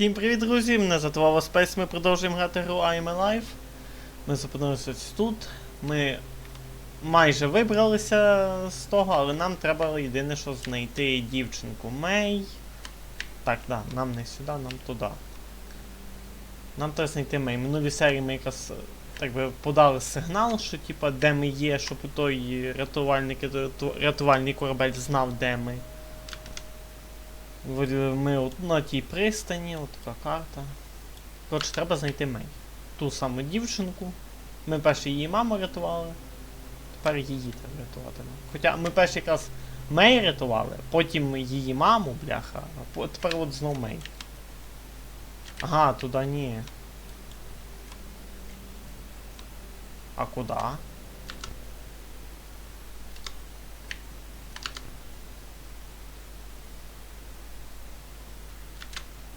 Всім привіт, друзі! Мене звати Вова Спейс, ми продовжуємо грати гру I'm Alive. Ми зупинилися ось тут. Ми майже вибралися з того, але нам треба єдине, що знайти дівчинку Мей. Так, да, нам не сюди, нам туди. Нам треба знайти Мей. Минулі серії ми якраз так би подали сигнал, що типа де ми є, щоб той рятувальник, рятувальний корабель знав, де ми. Ми от на тій пристані, от така карта. Коротше, треба знайти Мей. Ту саму дівчинку. Ми перше її маму рятували. Тепер її треба рятувати. Хоча ми перше якраз Мей рятували, потім її маму, бляха, а тепер от знов Мей. Ага, туди ні. А куди?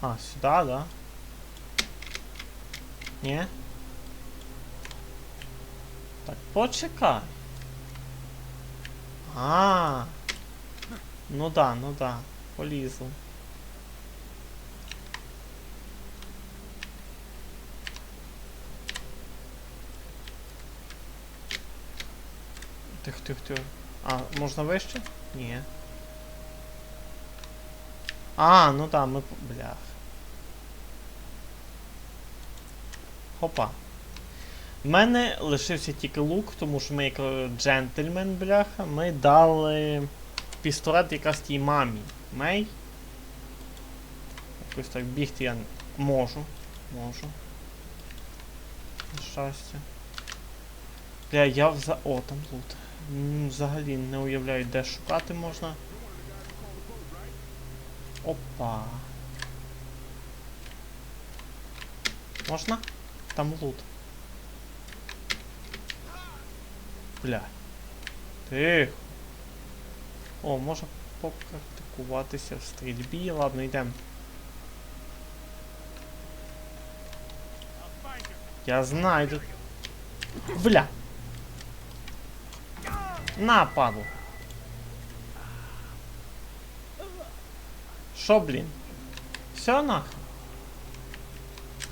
А, сюда, да? Ні? Так, почекай. А. Ну да, ну да. Полізли. Тих, тих, тих. А, можна вище? Ні. А, ну да, ми. по- Блях. Хопа. В мене лишився тільки лук, тому що ми як джентльмен, бляха, ми дали пістолет якраз тій мамі. Мей. Якось так бігти я можу. Можу. На щастя. Бля, я вза... О, там лут. Взагалі не уявляю, де шукати можна. Опа. Можна? Там лут. Бля. Тихо. О, можна попрактикуватися в стрільбі. Ладно, йдемо. Я знайду. Бля. На, падло. Що, блін? Все нахрен?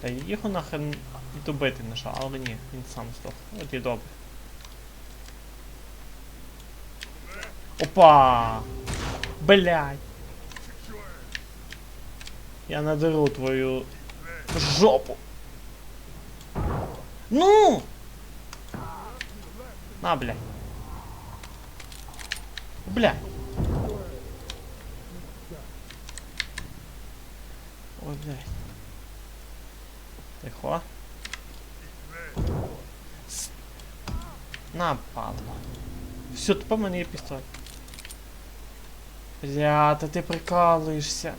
Та його нахрен добити не шо, але ні, він сам здох. От і добре. Опа! Блядь! Я надеру твою жопу. Ну! На, блядь. Блядь. Ой, блядь. Тихо. На, падла. Все, тепер в мене є пістолет. Бля, та ти прикалуєшся.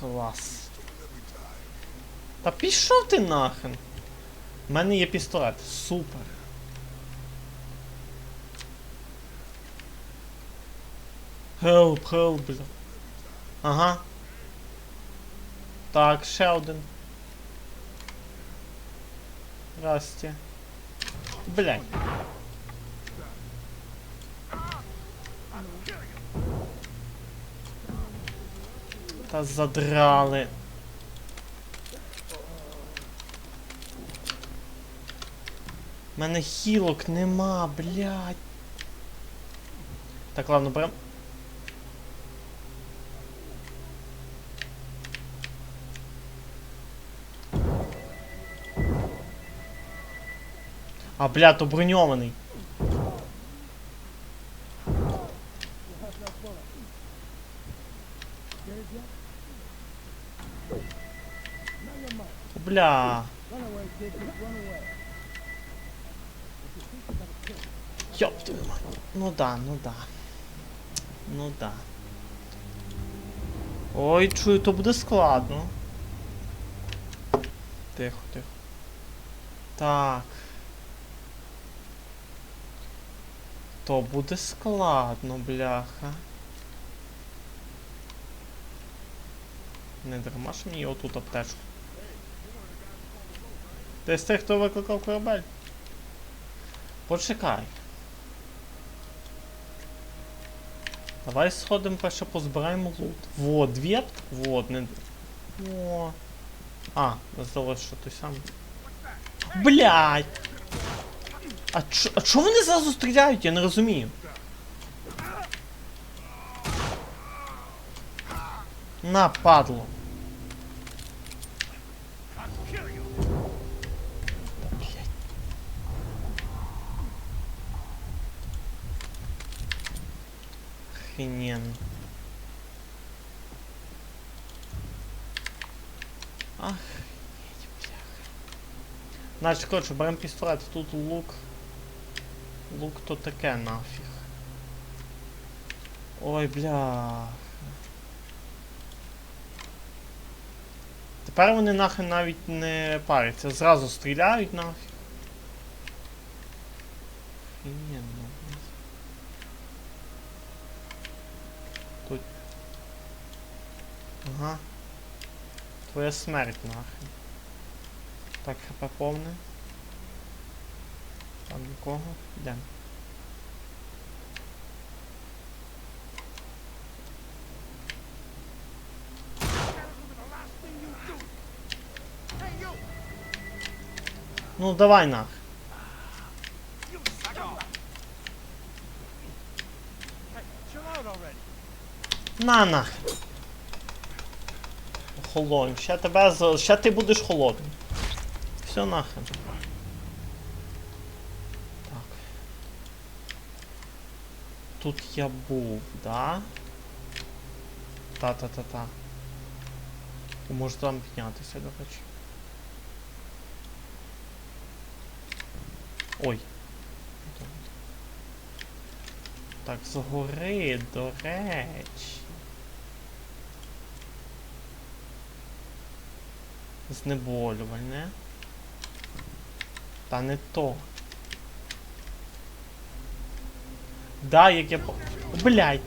Клас. Та пішов ти нахрен. У мене є пістолет. Супер. Хелп, хелп, бля. Ага. Так, ще один. Здрасте. Блядь. Та задрали. У мене хілок нема, блядь. Так, ладно, берем. А, бля, то броньований. Бля. Ёб твою мать. Ну да, ну да. Ну да. Ой, чую, то буде складно. Тихо, тихо. Так. То буде складно, бляха. Не дарма ж мені отут аптечку. Ти з тих, хто викликав корабель? Почекай. Давай сходимо перше позбираємо лут. Вот, дві апт... Вот, не... О. А, здалося, що той самий. Блядь! А чо, а чо вони зразу стріляють? Я не розумію. На, падло. Блядь. Охрененно. Охренеть, бляха. Значить, коротше, беремо пістолет, тут лук. Лук то таке нафіг. Ой, бля. Тепер вони нахрен навіть не паряться, зразу стріляють нафіг. Охрененно. Тут. Ага. Твоя смерть нахрен. Так, хп повне. Там нікого. Йдемо. Ну давай нах. На нах. Охолонь. Ще тебе. Ще ти будеш холодним. Все нахрен. Тут я був, да? Та-та-та-та. Може там піднятися, до речі. Ой. Так, згори, до речі. Знеболювальне. Та не то. Да, як я по... Блядь.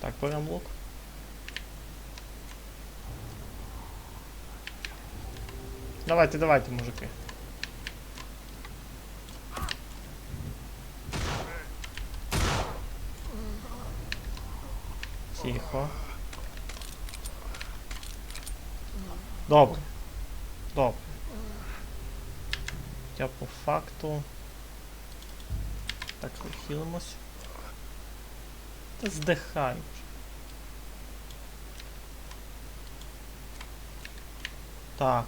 Так, берем лук. Давайте, давайте, мужики. Тихо. Добре. Добре. Я по факту. Так, хілимось. Та здихай вже. Так.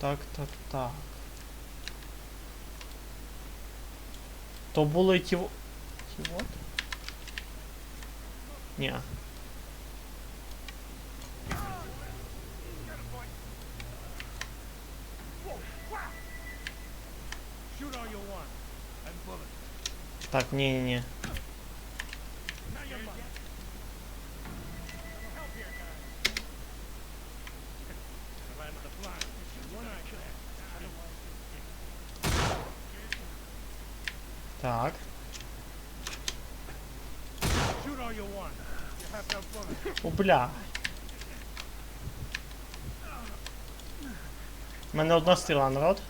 Так, так, так. То були ті... Ті вот? Ні. Have no bullet. О, бля. У мене одна стріла, народ.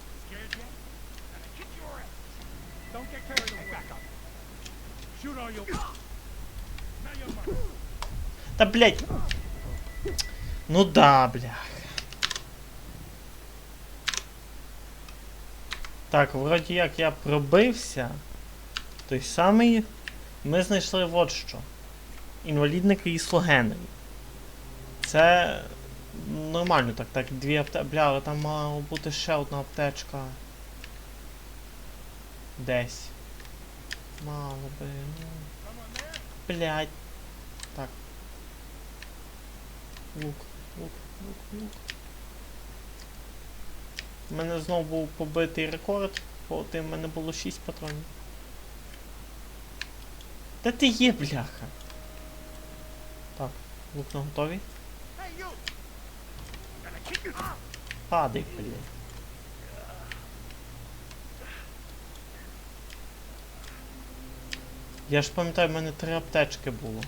Та блять. Ну да, бля. Так, вроді як я пробився. Той самий. Ми знайшли от що. Інвалідне крісло Генрі. Це нормально так, так, дві аптечки. Бля, але там мала бути ще одна аптечка. Десь. Мало би, ну. Блять. Так. Лук, лук, лук, лук. У мене знов був побитий рекорд, бо в мене було 6 патронів. Де ти є, бляха? Так, лук на готові. Падай, блядь. Я ж пам'ятаю, в мене три аптечки було.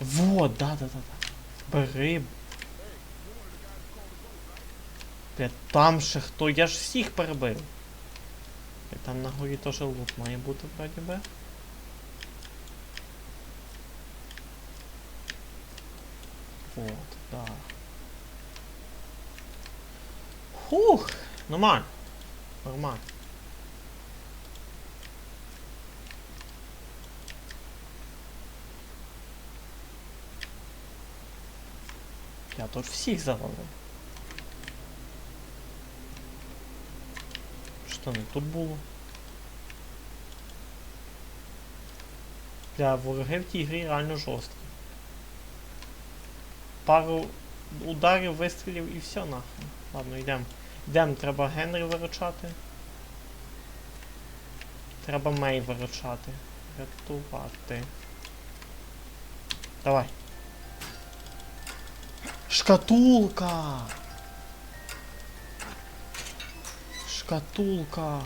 Вот, да, да, да, да. Бери. Бля, там ще хто? Я ж всіх перебив. І там на горі теж лут має бути, вроді би. Вот, да. Хух! Нормально. Нормально. Я тут всіх завалив. Що не тут було? Бля, вороги в тій грі реально жорсткі. Пару ударів, вистрілів і все нахрен. Ладно, йдемо. Йдемо, треба Генрі виручати. Треба Мей виручати. Рятувати. Давай. Шкатулка! Шкатулка.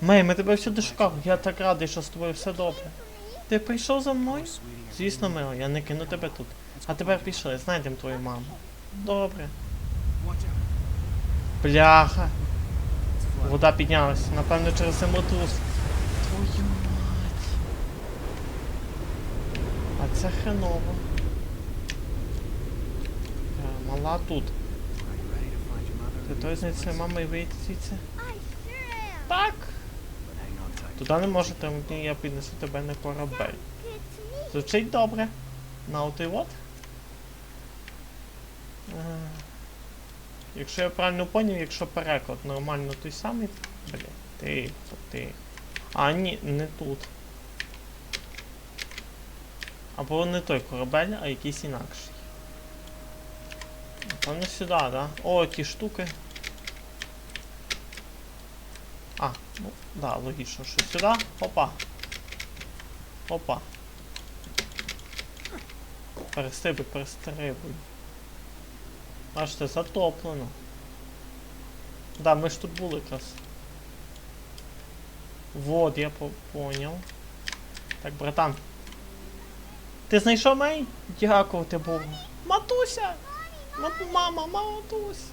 Мей, ми тебе всюди шукав. Я так радий, що з тобою все добре. Ти прийшов за мною? Звісно, мило, я не кину тебе тут. А тепер пішли, знайдемо твою маму. Добре. Бляха. Вода піднялась. Напевно, через землетрус. Твою мать. А це хреново. Е, Мала тут. Ти той знайти маму і вийти звідси? Так. Туди не можете, я піднесу тебе на корабель. Звучить добре. На от. Е, Якщо я правильно поняв, якщо переклад нормально той самий. Блять, тихо, тихо. А, ні, не тут. Або не той корабель, а якийсь інакший. Напевно сюди, да? О, ті штуки. А, ну, да, логічно, що сюди. Опа. Опа. Перестрибуй, перестрибуй. Це затоплено. Да, ми ж тут були якраз. Вот, я по поняв. Так, братан. Ти знайшов мей? Дякувати Богу. Матуся! Мат- мама, матусь!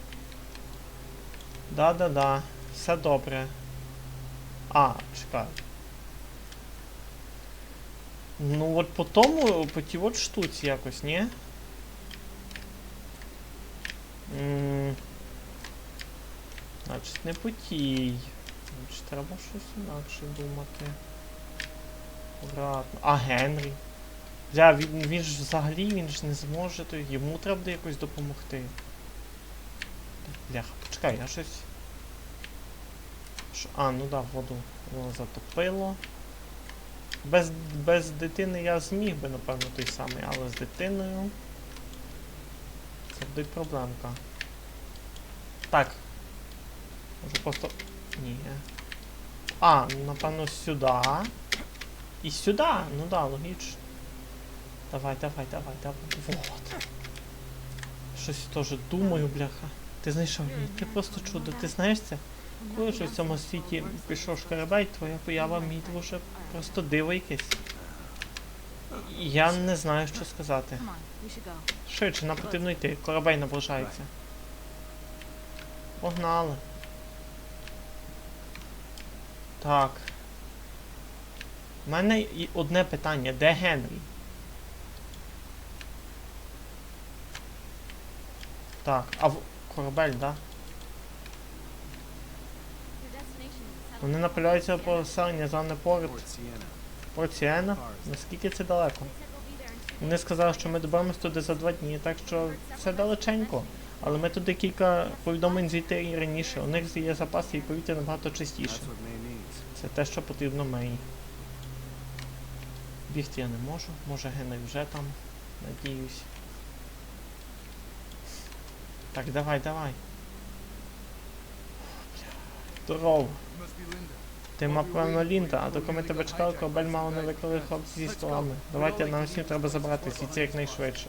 Да-да-да, все добре. А, чекай. Ну от по тому, по тій от штуці якось, ні? М, Значить, не по тій. Значить, треба щось інакше думати. Акуратно. А Генрі. Бля, він, він ж взагалі він ж не зможе, то йому треба буде якось допомогти. Бляха, почекай, я щось. Що- А, ну да, воду воно затопило. Без, без дитини я зміг би, напевно, той самий, але з дитиною. Це буде проблемка. Так. Може просто. Ні. А, напевно, сюди. І сюди. Ну да, логічно. Давай, давай, давай, давай. Вот. Щось теж думаю, бляха. Ти знайшов її, ти просто чудо, ти знаєш це? Коли ж у цьому світі пішов шкарабей, твоя поява мій вже просто диво якесь. Я не знаю, що сказати. Швидше, нам потрібно йти. Корабель наближається. Погнали. Так. У мене одне питання. Де Генрі? Так, а в... корабель, да? Вони направляються по поселення зони поряд. Port Sienna. Порт Сіена? Наскільки це далеко? Вони сказали, що ми доберемось туди за два дні, так що це далеченько. Але ми туди кілька повідомлень зійти і раніше. У них є запаси і повітря набагато чистіше. Це те, що потрібно мені. Бігти я не можу. Може Генрі вже там. Надіюсь. Так, давай, давай. Здорово. Ти напевно Лінда, а доки ми тебе чекали, корабель мало не викрили хлопці зі столами. Давайте нам всім треба забрати звідси якнайшвидше.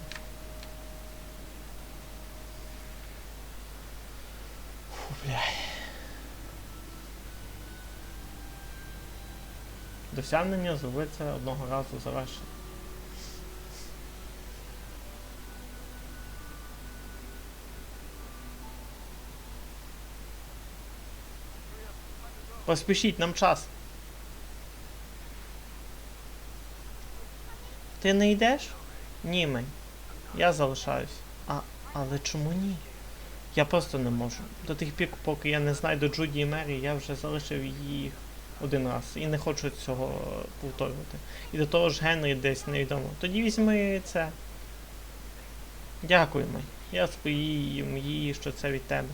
Фу, бля. Досягнення зробиться одного разу завершено. Поспішіть, нам час. Ти не йдеш? Ні, мень. Я залишаюсь. А, але чому ні? Я просто не можу. До тих пір, поки я не знайду Джуді і Мері, я вже залишив їх один раз. І не хочу цього повторювати. І до того ж Генрі десь невідомо. Тоді візьми це. Дякую, май. Я споїм її, що це від тебе.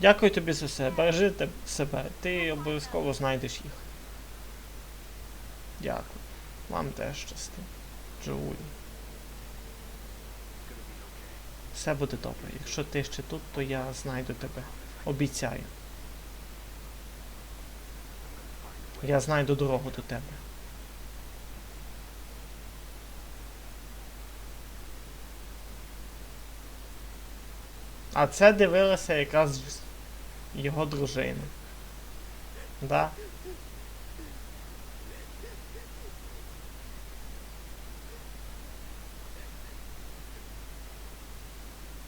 Дякую тобі за все. Бережи себе. Ти обов'язково знайдеш їх. Дякую. Вам теж щасти. Джоулі. Все буде добре. Якщо ти ще тут, то я знайду тебе. Обіцяю. Я знайду дорогу до тебе. А це дивилася якраз його дружина. Да?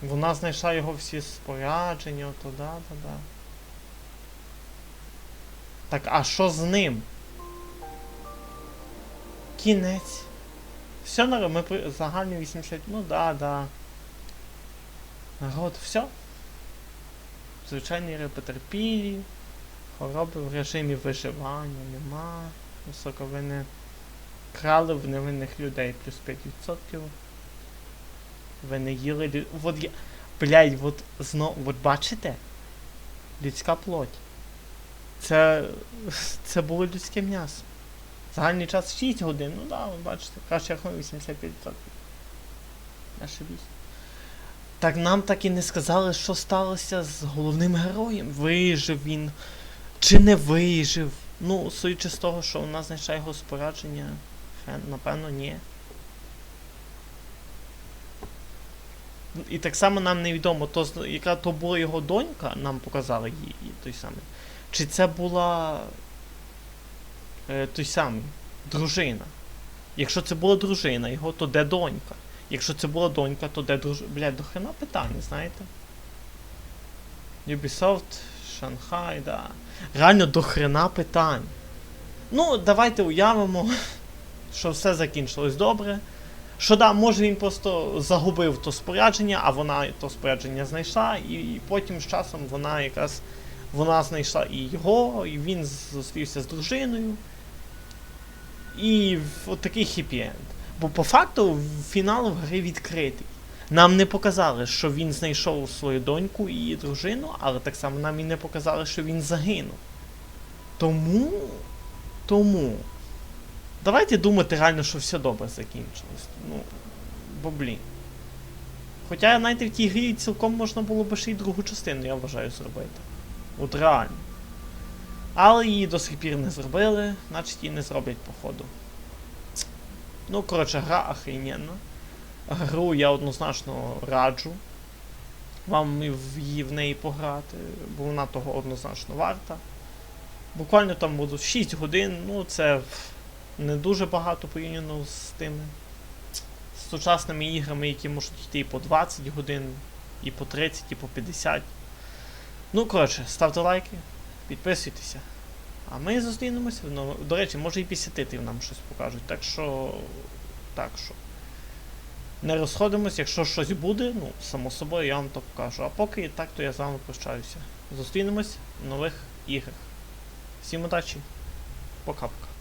Вона знайшла його всі спорядження, ото да, да, да. Так, а що з ним? Кінець. Все, ми загальні 80. Ну да, да. Народ, все. Звичайні репотерпілі. Хвороби в режимі виживання нема. Соковини. Крали в невинних людей плюс 5%. Ви не їли лю... Вот я. Блядь, от знов. От бачите? Людська плоть. Це. Це було людське м'ясо. Загальний час 6 годин, ну да, ви бачите, краще як 85%. Ошибісь. Так нам так і не сказали, що сталося з головним героєм. Вижив він. Чи не вижив? Ну, судячи з того, що вона знайшла його спорядження, напевно, ні. І так само нам невідомо, то, яка то була його донька, нам показали її, той самий. Чи це була е, той самий, дружина. Якщо це була дружина його, то де донька? Якщо це була донька, то де дружина? Блядь, до хрена питання, знаєте? Ubisoft, Шанхай, да. Реально до хрена питань. Ну, давайте уявимо, що все закінчилось добре. Що да, може він просто загубив то спорядження, а вона то спорядження знайшла, і, і потім з часом вона якраз вона знайшла і його, і він зустрівся з дружиною. І от такий хіпі-енд. Бо по факту фінал в гри відкритий. Нам не показали, що він знайшов свою доньку і дружину, але так само нам і не показали, що він загинув. Тому. Тому. Давайте думати реально, що все добре закінчилось. Ну, бо блін. Хоча, знаєте, в тій грі цілком можна було би ще й другу частину, я вважаю, зробити. От реально. Але її до сих пір не зробили, значить її не зроблять походу. Ну, коротше, гра охрененна. Гру я однозначно раджу вам в її в неї пограти, бо вона того однозначно варта. Буквально там будуть 6 годин, ну це не дуже багато порівняно з тими з сучасними іграми, які можуть йти і по 20 годин, і по 30, і по 50. Ну, коротше, ставте лайки, підписуйтеся. А ми зустрінемося. в новому. до речі, може і після титрів нам щось покажуть. Так що. Так що. Не розходимось, якщо щось буде, ну, само собою я вам то покажу. А поки так, то я з вами прощаюся. Зустрінемось в нових іграх. Всім удачі. Пока-пока.